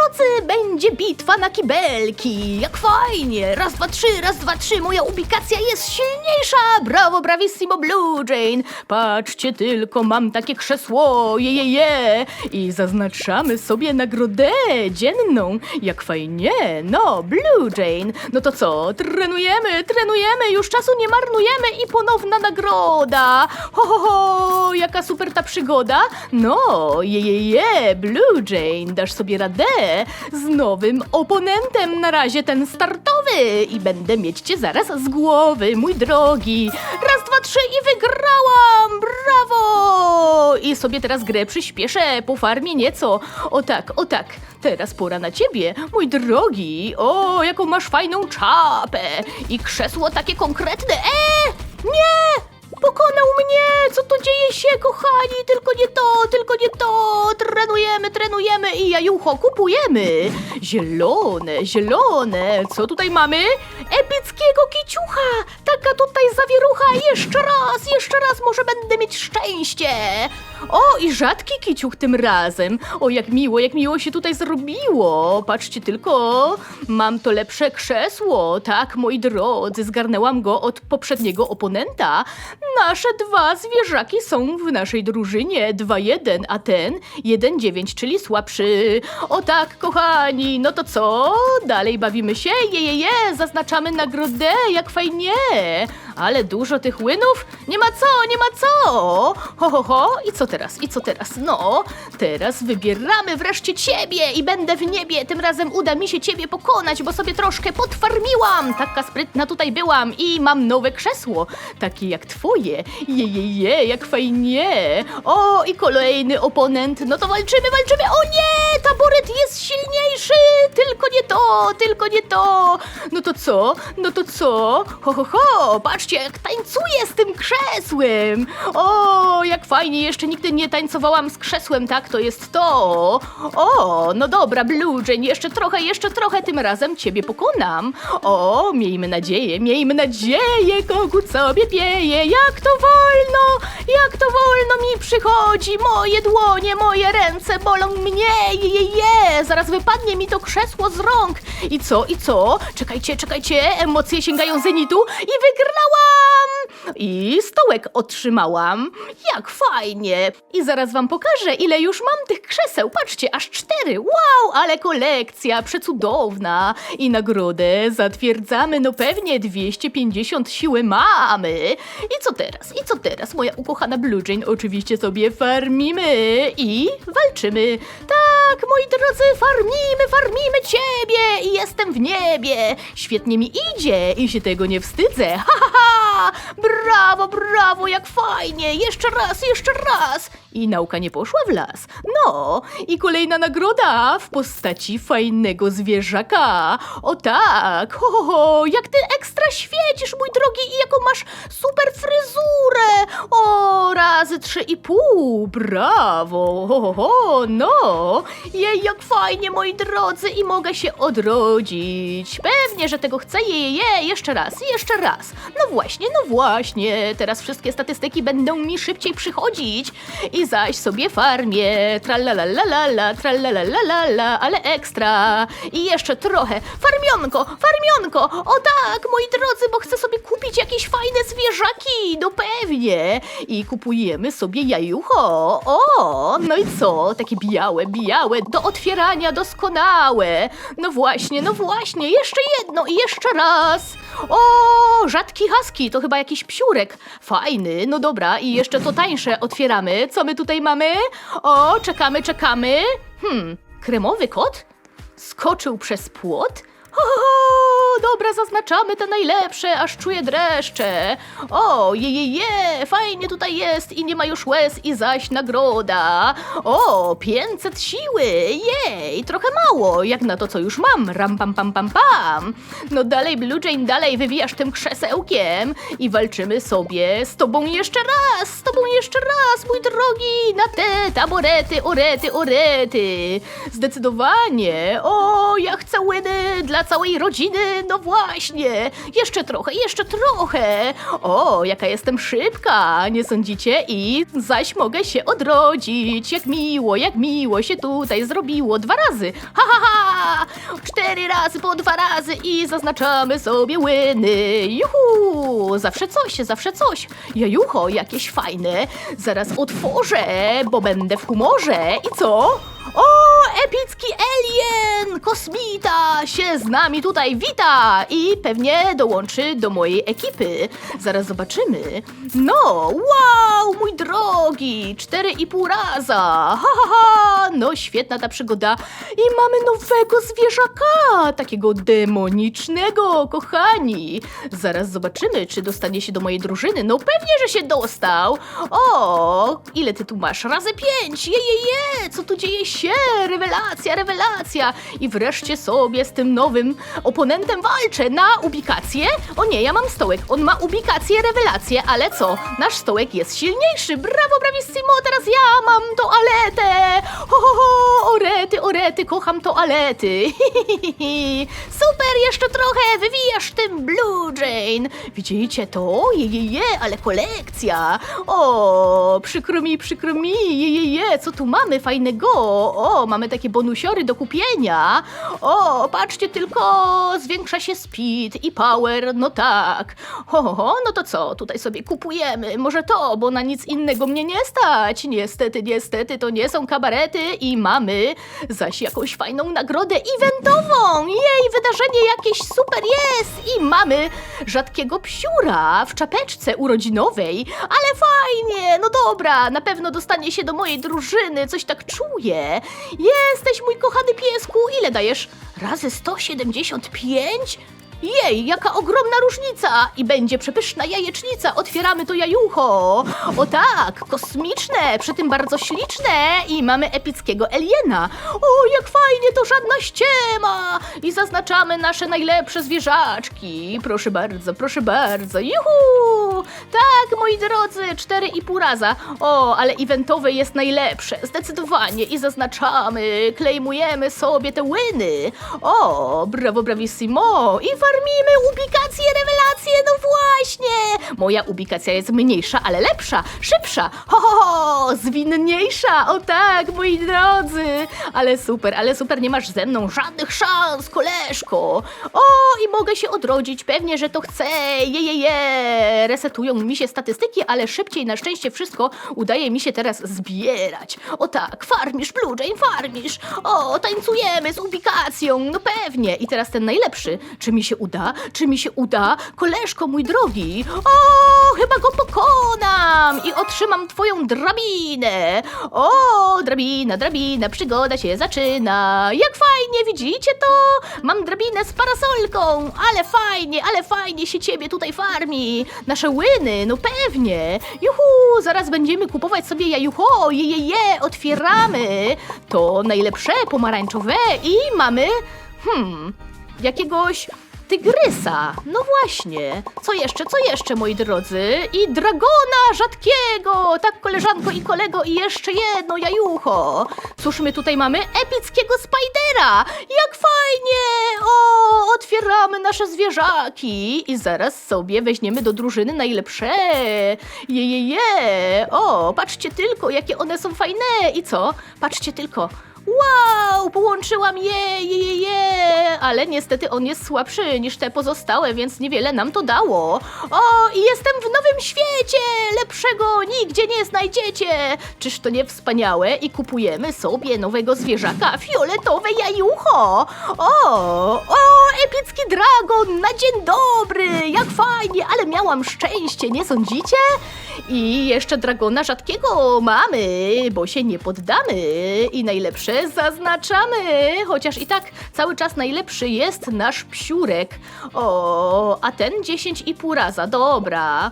drodzy, będzie bitwa na kibelki. Jak fajnie. Raz, dwa, trzy, raz, dwa, trzy. Moja ubikacja jest silniejsza. Brawo, bravissimo Blue Jane. Patrzcie tylko, mam takie krzesło. Je, je, je. I zaznaczamy sobie nagrodę dzienną. Jak fajnie. No, Blue Jane. No to co? Trenujemy, trenujemy. Już czasu nie marnujemy i ponowna nagroda. Ho, ho, ho. Jaka super ta przygoda. No, je, je, je. Blue Jane, dasz sobie radę z nowym oponentem. Na razie ten startowy. I będę mieć cię zaraz z głowy, mój drogi. Raz, dwa, trzy i wygrałam! Brawo! I sobie teraz grę przyspieszę, po farmie nieco. O tak, o tak. Teraz pora na ciebie, mój drogi. O, jaką masz fajną czapę. I krzesło takie konkretne. E! Nie! Pokonał mnie! Co tu dzieje się, kochani? Tylko nie to, tylko nie to! Trenujemy, trenujemy i jajucho kupujemy! Zielone, zielone! Co tutaj mamy? Epickiego kiciucha! Taka tutaj zawierucha! Jeszcze raz, jeszcze raz może będę mieć szczęście! O, i rzadki kiciuch tym razem! O, jak miło, jak miło się tutaj zrobiło! Patrzcie tylko, mam to lepsze krzesło! Tak, moi drodzy, zgarnęłam go od poprzedniego oponenta. Nasze dwa zwierzaki są w naszej drużynie. 2-1, a ten 1-9, czyli słabszy. O tak, kochani, no to co? Dalej bawimy się? Je, je, je, zaznaczamy nagrodę, jak fajnie. Ale dużo tych łynów? Nie ma co, nie ma co. Ho, ho, ho. I co teraz? I co teraz? No, teraz wybieramy wreszcie ciebie i będę w niebie. Tym razem uda mi się ciebie pokonać, bo sobie troszkę potwarmiłam. Taka sprytna tutaj byłam i mam nowe krzesło, takie jak twoje. Je, je, je, jak fajnie. O, i kolejny oponent. No to walczymy, walczymy. O nie, taboret jest silniejszy. Tylko nie to, tylko nie to. No to co? No to co? Ho, ho, ho, patrzcie, jak tańcuję z tym krzesłem. O, jak fajnie, jeszcze nigdy nie tańcowałam z krzesłem, tak? To jest to. O, no dobra, Blue Jane, jeszcze trochę, jeszcze trochę, tym razem ciebie pokonam. O, miejmy nadzieję, miejmy nadzieję, kogut sobie pieje, jak to wolno, jak to wolno mi przychodzi, moje dłonie, moje ręce bolą mnie, je, je, je, zaraz wypadnie mi to krzesło z rąk. I co, i co? Czekajcie, czekajcie, emocje sięgają zenitu i wygrałam! I stołek otrzymałam. Jak fajnie! I zaraz wam pokażę, ile już mam tych krzeseł. Patrzcie, aż cztery. Wow, ale kolekcja przecudowna. I nagrodę zatwierdzamy, no pewnie 250 siły mamy. I co teraz? I co teraz? Moja ukochana Blue Jane oczywiście sobie farmimy i walczymy. Tak, moi drodzy, farmimy, farmimy ciebie i jestem w niebie. Świetnie mi idzie i się tego nie wstydzę. Ha, ha, ha! Brawo, brawo, jak fajnie! Jeszcze raz, jeszcze raz! I nauka nie poszła w las. No, i kolejna nagroda w postaci fajnego zwierzaka. O tak, ho, ho, ho, jak ty ekstra świecisz, mój drogi, i jaką masz super fryzurę! O, razy trzy i pół, brawo, ho, ho, ho, no. Jej, jak fajnie, moi drodzy, i mogę się odrodzić. Pewnie, że tego chcę, je, je, je, jeszcze raz, jeszcze raz. No właśnie, no właśnie, teraz wszystkie statystyki będą mi szybciej przychodzić. I zaś sobie farmię, tralalalala, tralalalala, ale ekstra. I jeszcze trochę, farmionko, farmionko, o tak, moi drodzy, bo chcę sobie kupić jakieś fajne zwierzaki, no pewnie. I kupujemy sobie jajucho, o, no i co, takie białe, białe, do otwierania doskonałe. No właśnie, no właśnie, jeszcze jedno i jeszcze raz. O, rzadki husky, to chyba jakiś psiurek. Fajny, no dobra, i jeszcze to tańsze otwieramy. Co my tutaj mamy? O, czekamy, czekamy. Hmm, kremowy kot? Skoczył przez płot? Ho, ho, ho, dobra, zaznaczamy te najlepsze, aż czuję dreszcze. O, je, je, je, fajnie tutaj jest i nie ma już łez i zaś nagroda. O, 500 siły, jej, trochę mało, jak na to, co już mam. Ram, pam, pam, pam, pam. No dalej, Blue Jane, dalej wywijasz tym krzesełkiem i walczymy sobie z tobą jeszcze raz, z tobą jeszcze raz, mój drogi, na te taborety, orety, orety. Zdecydowanie. O, ja chcę łyny dla całej rodziny, no właśnie. Jeszcze trochę, jeszcze trochę. O, jaka jestem szybka, nie sądzicie? I zaś mogę się odrodzić. Jak miło, jak miło się tutaj zrobiło. Dwa razy. Ha, ha, ha, Cztery razy po dwa razy i zaznaczamy sobie łyny. Juhu! Zawsze coś, zawsze coś. Jajucho, jakieś fajne. Zaraz otworzę, bo będę w humorze. I co? O, epicki alien! Kosmita się z nami tutaj wita i pewnie dołączy do mojej ekipy. Zaraz zobaczymy. No, wow, mój drogi! Cztery i pół raza! Ha, ha, ha! No, świetna ta przygoda. I mamy nowego zwierzaka! Takiego demonicznego, kochani! Zaraz zobaczymy, czy dostanie się do mojej drużyny. No, pewnie, że się dostał! O, ile ty tu masz? Razy pięć! Je, je, je! Co tu dzieje się? Rewelacja! I wreszcie sobie z tym nowym oponentem walczę na ubikację. O nie, ja mam stołek. On ma ubikację, rewelację, ale co? Nasz stołek jest silniejszy. Brawo, bravissimo! Teraz ja mam toaletę! Ho, ho, ho! Orety, orety, kocham toalety! Super, jeszcze trochę wywijasz tym Blue Jane! Widzicie to? Je, je, je, ale kolekcja! O, przykro mi, przykro mi, je, je, je, co tu mamy fajnego? O, mamy takie bonusiory do kupienia. O, patrzcie tylko, zwiększa się speed i power, no tak. Ho, ho, no to co, tutaj sobie kupujemy, może to, bo na nic innego mnie nie stać. Niestety, niestety, to nie są kabarety i mamy zaś jakąś fajną nagrodę eventową. Jej, wydarzenie jakieś super jest i mamy rzadkiego psiura w czapeczce urodzinowej, ale fajnie, no dobra, na pewno dostanie się do mojej drużyny, coś tak czuję. Jesteś mój kochany piesku, ile dajesz? Razy 175? Jej, jaka ogromna różnica! I będzie przepyszna jajecznica. Otwieramy to jajucho. O tak, kosmiczne, przy tym bardzo śliczne. I mamy epickiego aliena. O, jak fajnie, to żadna ściema! I zaznaczamy nasze najlepsze zwierzaczki. Proszę bardzo, proszę bardzo. Juhu! Tak, moi drodzy, cztery i pół raza. O, ale eventowe jest najlepsze, zdecydowanie. I zaznaczamy, klejmujemy sobie te łyny. O, brawo, bravissimo. I farmimy ubikację, rewelację, no właśnie. Moja ubikacja jest mniejsza, ale lepsza, szybsza. Ho, ho, ho, zwinniejsza. O tak, moi drodzy. Ale super, ale super, nie masz ze mną żadnych szans, koleżko. O, i mogę się odrodzić, pewnie, że to chcę. Je, je, je. Resetują mi się statystyki, ale szybciej na szczęście wszystko udaje mi się teraz zbierać. O tak, farmisz, Blue Jane, farmisz. O, tańcujemy z ubikacją, no pewnie. I teraz ten najlepszy. Czy mi się uda? Czy mi się uda? Koleżko, mój drogi. O, chyba go pokonam i otrzymam twoją drabinę. O, drabina, drabina, przygoda się zaczyna. Jak fajnie, widzicie to? Mam drabinę z parasolką, ale fajnie, ale fajnie się ciebie tutaj farmi. Nasze łyny, no pewnie. Juhu, zaraz będziemy kupować sobie jajucho, je, je, je, otwieramy. To najlepsze pomarańczowe i mamy, hmm, jakiegoś tygrysa. No właśnie. Co jeszcze, co jeszcze, moi drodzy? I dragona rzadkiego. Tak, koleżanko i kolego, i jeszcze jedno jajucho. Cóż my tutaj mamy? Epickiego Spidera. Jak fajnie. O, otwieramy nasze zwierzaki. I zaraz sobie weźmiemy do drużyny najlepsze. Je, je, je. O, patrzcie tylko, jakie one są fajne. I co? Patrzcie tylko. Wow, połączyłam je, je, je, je, ale niestety on jest słabszy niż te pozostałe, więc niewiele nam to dało. O, i jestem w nowym świecie, lepszego nigdzie nie znajdziecie. Czyż to nie wspaniałe? I kupujemy sobie nowego zwierzaka, fioletowe jajucho. O, o, epicki dragon, na dzień dobry, jak fajnie, ale miałam szczęście, nie sądzicie? I jeszcze dragona rzadkiego mamy, bo się nie poddamy. I najlepsze zaznaczamy, chociaż i tak cały czas najlepszy jest nasz psiurek. O, a ten 10,5 raza, dobra.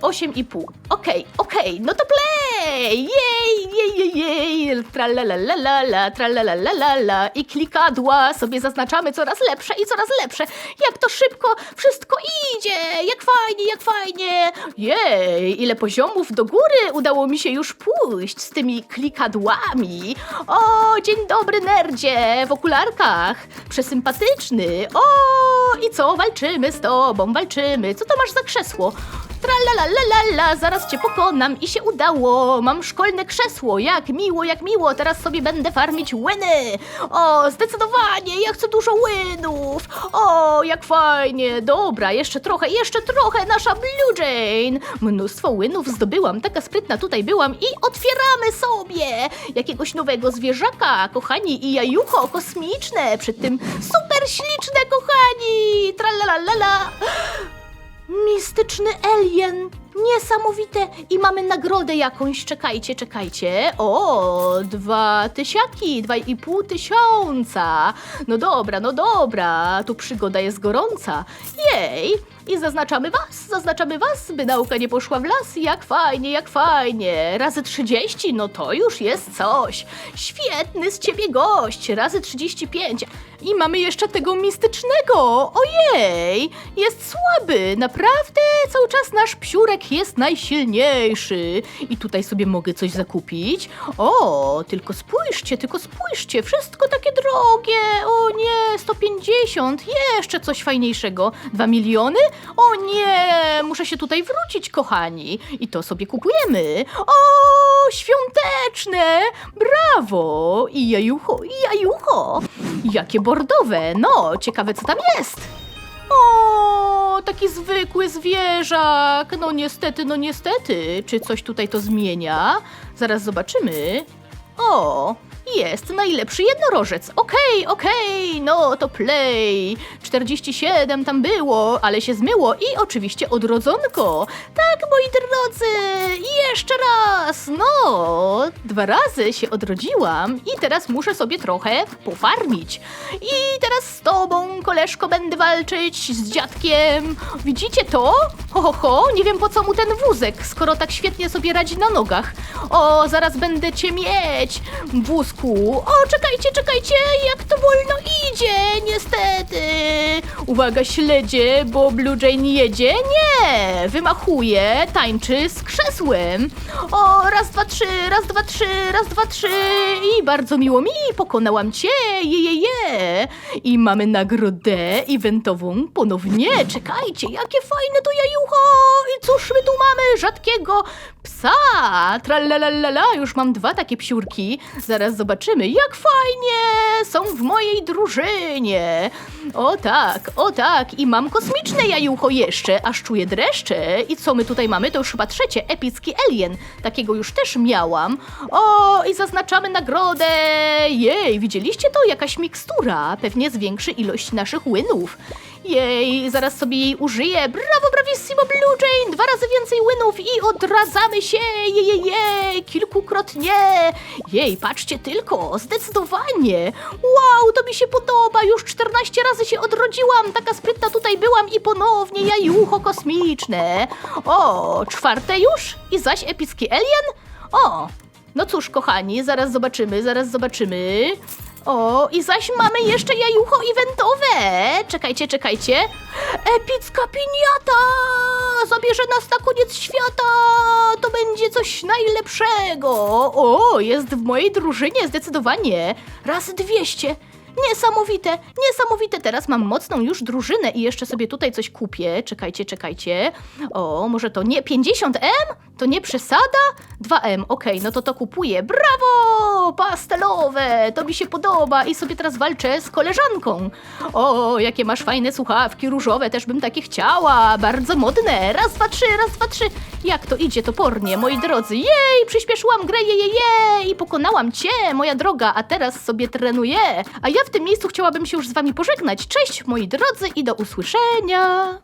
8,5. Okej, okej, no to play! Jej, jej, jej, jej! Tralalalala, tralalalala. I klikadła sobie zaznaczamy coraz lepsze i coraz lepsze. Jak to szybko wszystko idzie! Jak fajnie, jak fajnie! Jej, ile poziomów do góry udało mi się już pójść z tymi klikadłami. O, dzień dobry, nerdzie w okularkach. Przesympatyczny. O, i co? Walczymy z tobą, walczymy. Co to masz za krzesło? Tralalalala, zaraz cię pokonam i się udało. Mam szkolne krzesło, jak miło, jak miło. Teraz sobie będę farmić łyny. O, zdecydowanie, ja chcę dużo łynów. O, jak fajnie. Dobra, jeszcze trochę, jeszcze trochę, nasza Blue Jane. Mnóstwo łynów zdobyłam, taka sprytna tutaj byłam i otwieramy sobie jakiegoś nowego zwierzaka, kochani, i jajucho kosmiczne, przy tym super śliczne, kochani. Tralalala. Mistyczny alien! Niesamowite! I mamy nagrodę jakąś. Czekajcie, czekajcie. O, dwa tysiaki, dwa i pół tysiąca. No dobra, no dobra. Tu przygoda jest gorąca. Jej! I zaznaczamy was, zaznaczamy was, by nauka nie poszła w las. Jak fajnie, jak fajnie. Razy 30, no to już jest coś. Świetny z ciebie gość. Razy 35. I mamy jeszcze tego mistycznego. Ojej! Jest słaby. Naprawdę cały czas nasz psiurek jest najsilniejszy. I tutaj sobie mogę coś zakupić. O, tylko spójrzcie, tylko spójrzcie. Wszystko takie drogie. O nie, 150. Jeszcze coś fajniejszego. 2 miliony? O nie, muszę się tutaj wrócić, kochani. I to sobie kupujemy. O, świąteczne! Brawo! I jajucho, i jajucho! Jakie bordowe! No, ciekawe co tam jest. O, taki zwykły zwierzak. No niestety, no niestety. Czy coś tutaj to zmienia? Zaraz zobaczymy. O, jest najlepszy jednorożec. Okej, okej, no to play. 47 tam było, ale się zmyło i oczywiście odrodzonko. Tak, moi drodzy, jeszcze raz. No, dwa razy się odrodziłam i teraz muszę sobie trochę pofarmić. I teraz z tobą, koleżko, będę walczyć z dziadkiem. Widzicie to? Ho, ho, ho, nie wiem po co mu ten wózek, skoro tak świetnie sobie radzi na nogach. O, zaraz będę cię mieć, wózku. O, czekajcie, czekajcie, jak to wolno idzie, niestety. Uwaga, śledzie, bo Blue Jane jedzie. Nie, wymachuje, tańczy z krzesłem. O, raz, dwa, trzy, raz, dwa, trzy, raz, dwa, trzy. I bardzo miło mi, pokonałam cię, je, je, je. I mamy nagrodę eventową ponownie. Czekajcie, jakie fajne to jajucho. I cóż my tu mamy? Rzadkiego psa. Tralalala, już mam dwa takie psiurki. Zaraz zobaczymy, jak fajnie są w mojej drużynie. O tak, o tak. I mam kosmiczne jajucho jeszcze, aż czuję dreszcze. I co my tutaj mamy? To już chyba trzecie, epicki alien. Takiego już też miałam. O, i zaznaczamy nagrodę. Jej, widzieliście to? Jakaś mikstura. Pewnie zwiększy ilość naszych łynów. Jej, zaraz sobie jej użyję. Brawo, bravissimo, Blue Jane! Dwa razy więcej łynów i odradzamy się! Jej, jej, jej, kilkukrotnie! Jej, patrzcie tylko, zdecydowanie! Wow, to mi się podoba! Już 14 razy się odrodziłam! Taka sprytna tutaj byłam i ponownie jajucho kosmiczne! O, czwarte już? I zaś epicki alien? O, no cóż, kochani, zaraz zobaczymy, zaraz zobaczymy. O, i zaś mamy jeszcze jajucho eventowe. Czekajcie, czekajcie. Epicka piniata! Zabierze nas na koniec świata! To będzie coś najlepszego. O, jest w mojej drużynie zdecydowanie. Razy 200. Niesamowite, niesamowite. Teraz mam mocną już drużynę i jeszcze sobie tutaj coś kupię. Czekajcie, czekajcie. O, może to nie 50M? To nie przesada? 2M, okej, no to to kupuję. Brawo! Pastelowe, to mi się podoba i sobie teraz walczę z koleżanką. O, jakie masz fajne słuchawki różowe, też bym takie chciała. Bardzo modne. Raz, dwa, trzy, raz, dwa, trzy. Jak to idzie topornie, moi drodzy. Jej, przyspieszyłam grę, je, je, je i pokonałam cię, moja droga, a teraz sobie trenuję. A ja w tym miejscu chciałabym się już z wami pożegnać. Cześć, moi drodzy i do usłyszenia.